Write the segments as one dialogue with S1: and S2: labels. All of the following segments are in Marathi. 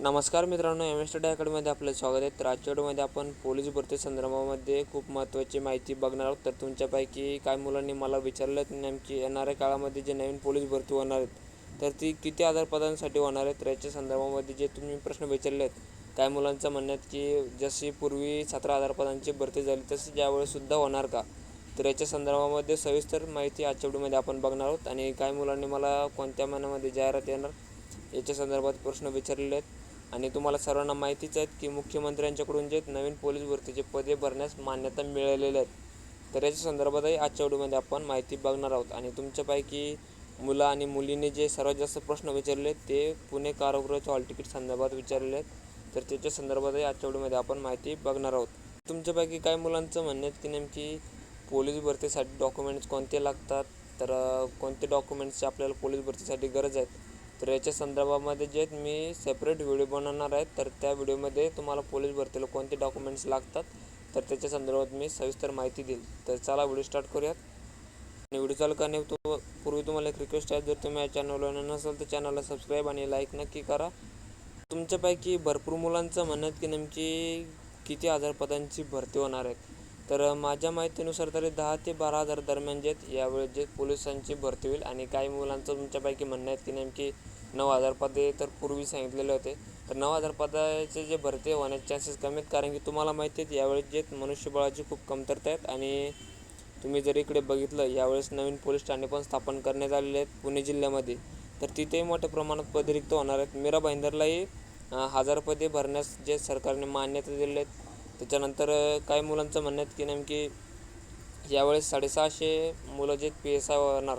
S1: नमस्कार मित्रांनो एम एस टी अकॅडमीमध्ये आपलं स्वागत आहे. तर आजच्या व्हिडिओमध्ये आपण पोलीस भरती संदर्भामध्ये खूप महत्त्वाची माहिती बघणार आहोत तर तुमच्यापैकी काय मुलांनी मला विचारलं नेमकी येणाऱ्या काळामध्ये जे नवीन पोलीस भरती होणार आहेत तर ती किती आधारपदांसाठी होणार आहेत तर याच्या संदर्भामध्ये जे तुम्ही प्रश्न विचारले आहेत काय मुलांचं म्हणणं आहे की जशी पूर्वी सतरा आधारपदांची भरती झाली तशी यावेळेसुद्धा होणार का? तर याच्या संदर्भामध्ये सविस्तर माहिती आजच्या व्हिडिओमध्ये आपण बघणार आहोत आणि काही मुलांनी मला कोणत्या महिन्यामध्ये जाहिरात येणार याच्या संदर्भात प्रश्न विचारलेले आहेत. आणि तुम्हाला सर्वांना माहितीच आहेत की मुख्यमंत्र्यांच्याकडून जे नवीन पोलीस भरतीचे पदे भरण्यास मान्यता मिळालेल्या आहेत. तर याच्या संदर्भातही आजच्या व्हिडिओमध्ये आपण माहिती बघणार आहोत. आणि तुमच्यापैकी मुलं आणि मुलीने जे सर्वात जास्त प्रश्न विचारले आहेत ते पुणे कारागृहाच्या हॉल तिकीट संदर्भात विचारले आहेत. तर त्याच्या संदर्भातही आजच्या व्हिडिओमध्ये आपण माहिती बघणार आहोत. तुमच्यापैकी काही मुलांचं म्हणणं आहे की नेमकी पोलीस भरतीसाठी डॉक्युमेंट्स कोणते लागतात? तर कोणते डॉक्युमेंट्सची आपल्याला पोलीस भरतीसाठी गरज आहेत? तर याच्या संदर्भामध्ये जे आहेत मी सेपरेट व्हिडिओ बनवणार आहेत तर त्या व्हिडिओमध्ये तुम्हाला पोलीस भरतीला कोणते डॉक्युमेंट्स लागतात तर त्याच्या संदर्भात मी सविस्तर माहिती देईल. तर चला व्हिडिओ स्टार्ट करूयात. आणि व्हिडिओ चालू करणे तो पूर्वी तुम्हाला एक रिक्वेस्ट आहे. जर तुम्ही या चॅनलवर नसाल तर चॅनलला सबस्क्राईब आणि लाईक नक्की करा. तुमच्यापैकी भरपूर मुलांचं म्हणणं आहेत की नेमकी किती हजार पदांची भरती होणार आहेत. तर माझ्या माहितीनुसार तरी दहा ते बारा हजार दरम्यान जे आहेत यावेळेस जे पोलिसांची भरती होईल. आणि काही मुलांचं तुमच्यापैकी म्हणणं आहेत की नेमकी नऊ हजार पदे तर पूर्वी सांगितलेले होते. तर नऊ हजार पदाचे जे भरती होण्याचे चान्सेस कमी आहेत कारण की तुम्हाला माहिती आहेत यावेळेस जे मनुष्यबळाची खूप कमतरता आहेत आणि तुम्ही जर इकडे बघितलं यावेळेस नवीन पोलीस ठाणे पण स्थापन करण्यात आलेले आहेत पुणे जिल्ह्यामध्ये. तर तिथेही मोठ्या प्रमाणात पदे रिक्त होणार आहेत. मीरा भाईंदरलाही हजार पदे भरण्यास जे सरकारने मान्यता दिलेली आहेत त्याच्यानंतर काही मुलांचं म्हणणं आहेत की नेमकी यावेळेस साडेसहाशे मुलं जे पी एस आय होणार.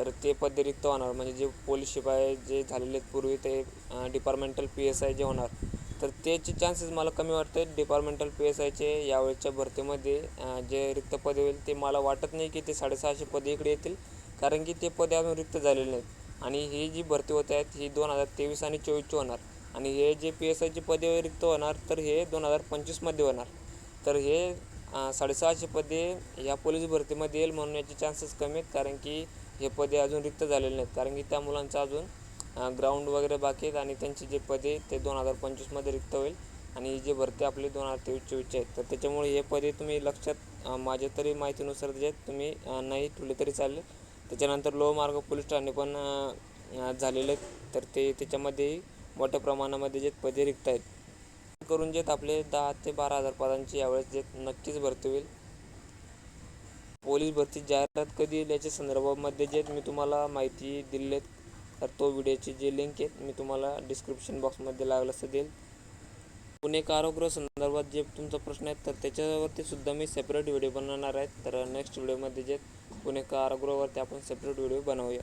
S1: तर ते पदे रिक्त होणार. म्हणजे जे पोलीस शिपाई जे झालेले आहेत पूर्वी ते डिपार्टमेंटल पी एस आय जे होणार. तर त्याचे चान्सेस मला कमी वाटते डिपार्टमेंटल पी एस आयचे यावेळच्या भरतीमध्ये जे रिक्त पदे होईल ते मला वाटत नाही की ते साडेसहाशे पदे इकडे येतील. कारण की ते पदे अजून रिक्त झालेले नाहीत. आणि ही जी भरती होत आहेत ही दोन हजार तेवीस आणि चोवीसची होणार. आणि हे जे पी एस आयचे पदे रिक्त होणार तर हे दोन हजार पंचवीसमध्ये होणार. तर हे साडेसहाशे पदे ह्या पोलीस भरतीमध्ये येईल म्हणून याचे चान्सेस कमी आहेत. कारण की हे पदे अजून रिक्त झालेले नाहीत. कारण की त्या मुलांचं अजून ग्राउंड वगैरे बाकी आहेत आणि त्यांची जे पदे ते दोन हजार पंचवीसमध्ये रिक्त होईल. आणि ही जी भरती आपले दोन हजार तेवीस चोवीसचे आहेत. तर त्याच्यामुळे हे पदे तुम्ही लक्षात माझ्या तरी माहितीनुसार जे तुम्ही नाही ठेवले तरी चालेल. त्याच्यानंतर लोहमार्ग पोलीस ठाणे पण झालेले आहेत. तर ते त्याच्यामध्येही मोठ्या प्रमाणामध्ये जे पदे रिक्त आहेत. करून जे आपले दहा ते बारा हजार पदांची यावेळेस जे नक्कीच भरती होईल. पोलीस भरती जाहिरात कधी येईल याच्या संदर्भामध्ये जे मी तुम्हाला माहिती दिलेत आहेत तर तो व्हिडिओची जे लिंक आहेत मी तुम्हाला डिस्क्रिप्शन बॉक्समध्ये लागलं असं देईल. पुणे कारागृह संदर्भात जे तुमचा प्रश्न आहे तर त्याच्यावरती सुद्धा मी सेपरेट व्हिडिओ बनवणार आहेत तर नेक्स्ट व्हिडिओमध्ये जे पुणे कारागृहावरती आपण सेपरेट व्हिडिओ बनवूया.